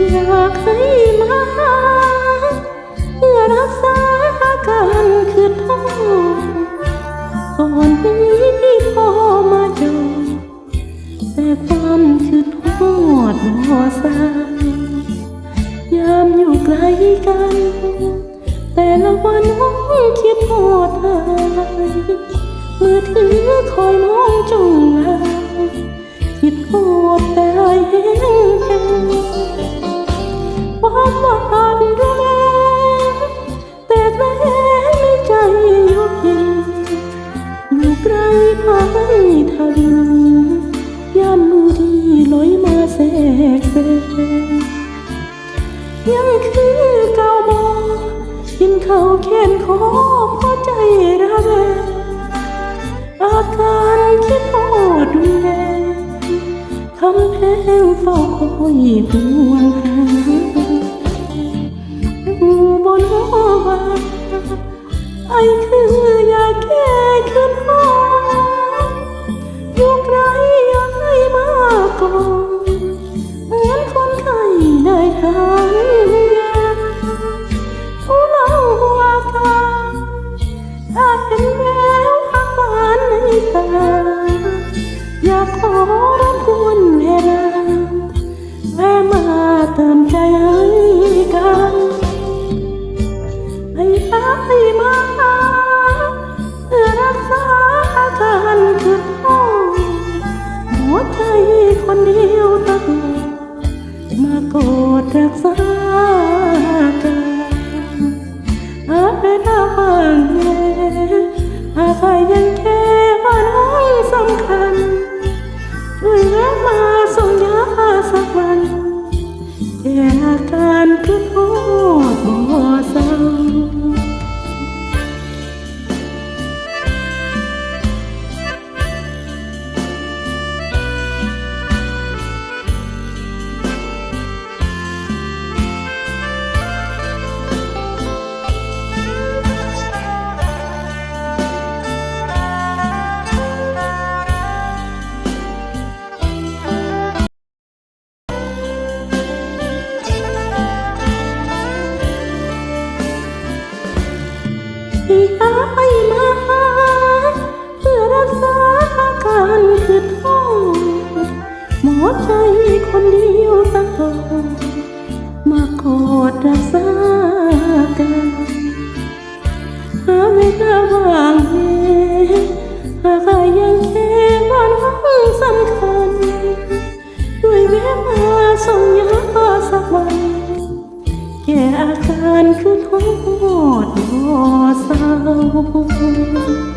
อยากให้มาหาเพื่อรักษาอาการคือท้องก่อนนี้ที่โทรมาจอแต่ความคือทอดบ่สายยามอยู่ไกลกัน แต่ละวันน้องคิดทอดหายมือถือคอยมองจ้อง กแซงยังคือเก่าบอกินเขาวแค้นคอพอใจระแวงอาการคิดทอดดูแลคำแพงเฝ้าคอยหวงหาอยู่บนหัวไอ้คือ ไจากฟ้าอาเป็นอาบังเยอาภัย ที่หายมาหาเพื่อรักษาอาการคือท้องหมอใจคนเดียวตะโกนมากอดรักษากันหาเวลาว่างเห้หากใครยังแค่ว่าน้องสำคัญ ด้วยแวะมาส่งยาสักวันแก่อาการคือทษบ่ 呼